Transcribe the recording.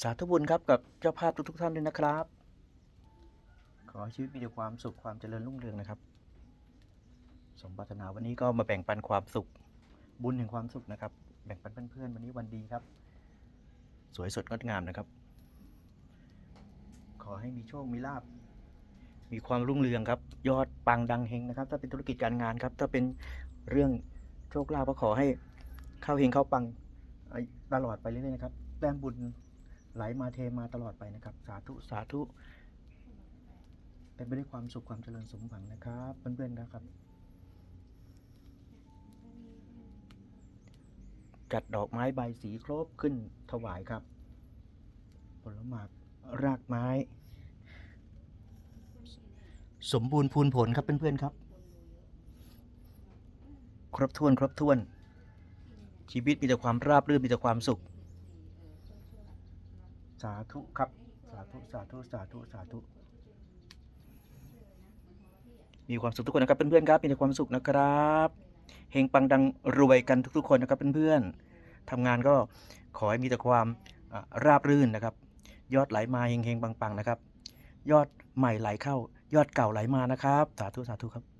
สาธุบุญครับกับเจ้าภาพทุกๆท่านด้วยนะครับ ขอให้ชีวิตมีแต่ความสุขความเจริญรุ่งเรืองนะครับ สมปรารถนาวันนี้ก็มาแบ่งปันความสุข บุญแห่งความสุขนะครับ แบ่งปันเพื่อนๆวันนี้วันดีครับ สวยสดงดงามนะครับ ขอให้มีโชคมีลาบมีความรุ่งเรืองครับ ยอดปังดังเฮงนะครับ ถ้าเป็นธุรกิจการงานครับ ถ้าเป็นเรื่องโชคลาภก็ขอให้เข้าเฮงเข้าปังตลอดไปเรื่อยๆนะครับแต้มบุญ ไหลมาเทมาตลอดไปนะครับ สาธุ สาธุ เป็นไปด้วยความสุขความเจริญสมหวังนะครับเพื่อนๆนะครับ จัดดอกไม้ใบสีครบขึ้นถวายครับ ผลหมากรากไม้ สมบูรณ์พูนผลครับเพื่อนๆครับ ครบถ้วนครบถ้วน ชีวิตมีแต่ความราบรื่นมีแต่ความสุขาธุครับ สาธุสาธุสาธุสาธุ มีความสุขทุกคนนะครับเพื่อนๆครับ มีแต่ความสุขนะครับเฮงปังดังรวยกันทุกๆ คนนะครับเพื่อนๆทำงานก็ขอให้มีแต่ความราบรื่นนะครับ ยอดไหลมาเฮงๆปังๆนะครับ ยอดใหม่ไหลเข้ายอดเก่าไหลมานะครับ สาธุสาธุครับ